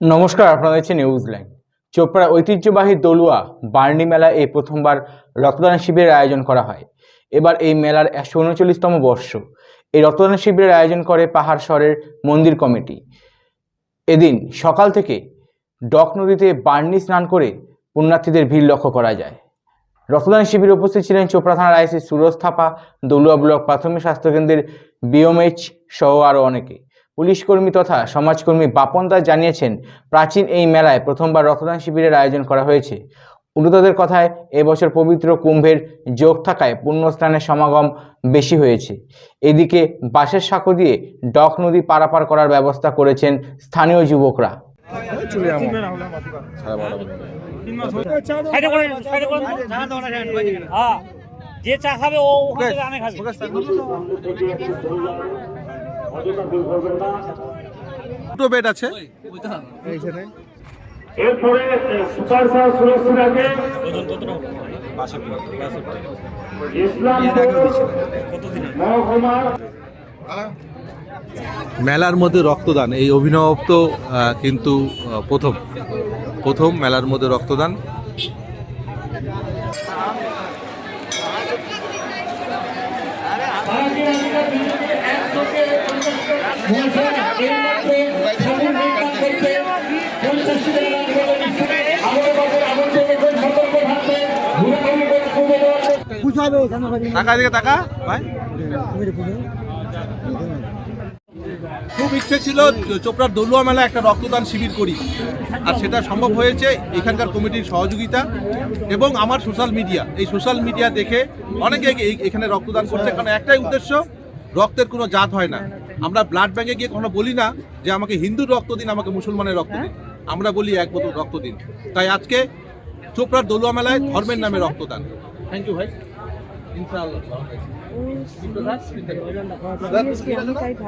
নমস্কার, আপনারা দেখছেন নিউজ লাইন চোপড়া ঐতিহ্যবাহী দলুয়া বার্নি মেলা এই প্রথমবার রক্তদান শিবিরের আয়োজন করা হয়। এবার এই মেলার একশো উনচল্লিশতম বর্ষ। এই রক্তদান শিবিরের আয়োজন করে পাহাড় শহরের মন্দির কমিটি। এদিন সকাল থেকে ডক নদীতে বার্নি স্নান করে পুণ্যার্থীদের ভিড় লক্ষ্য করা যায়। রক্তদান শিবিরে উপস্থিত ছিলেন চোপড়া থানার আইসি সুরজ থাপা, দলুয়া ব্লক প্রাথমিক স্বাস্থ্যকেন্দ্রের বিওমএইচ সহ আরও অনেকে। পুলিশ কর্মী তথা সমাজকর্মী বাপন দাস জানিয়েছেন, প্রাচীন এই মেলায় প্রথমবার রক্তদান শিবিরের আয়োজন করা হয়েছে। উন্নতদের কথায়, এবছর পবিত্র কুম্ভের যোগ থাকায় পুণ্যস্থানের সমাগম বেশি হয়েছে। এদিকে বাঁশের সাঁকো দিয়ে ডক নদী পারাপার করার ব্যবস্থা করেছেন স্থানীয় যুবকরা। হ্যাঁ যে চা খাবে ও ওখান খাবে। দুটো বেড আছে। এরপরে সুপারস্টার সুরক্ষিত আগে ইসলামপুর মেলার মধ্যে রক্তদান এই অভিনব তো কিন্তু প্রথম। প্রথম মেলার মধ্যে রক্তদান। টাকা টাকা খুব ইচ্ছে ছিল চোপড়ার দলুয়া মেলা একটা রক্তদান শিবির করি। আর সেটা সম্ভব হয়েছে এখানকার কমিটির সহযোগিতা এবং আমার সোশ্যাল মিডিয়া এই সোশ্যাল মিডিয়া দেখে অনেকে এখানে রক্তদান করছে। কারণ একটাই উদ্দেশ্য, রক্তের কোনো জাত হয় না। আমরা ব্লাড ব্যাঙ্কে গিয়ে কখনো বলি না যে আমাকে হিন্দুর রক্ত দিন আমাকে মুসলমানের রক্ত দিন আমরা বলি এক বোতল রক্ত দিন তাই আজকে চোপড়ার দলুয়া মেলায় ধর্মের নামে রক্তদান থ্যাংক ইউ ভাই ইনশাআল্লাহ কোথায়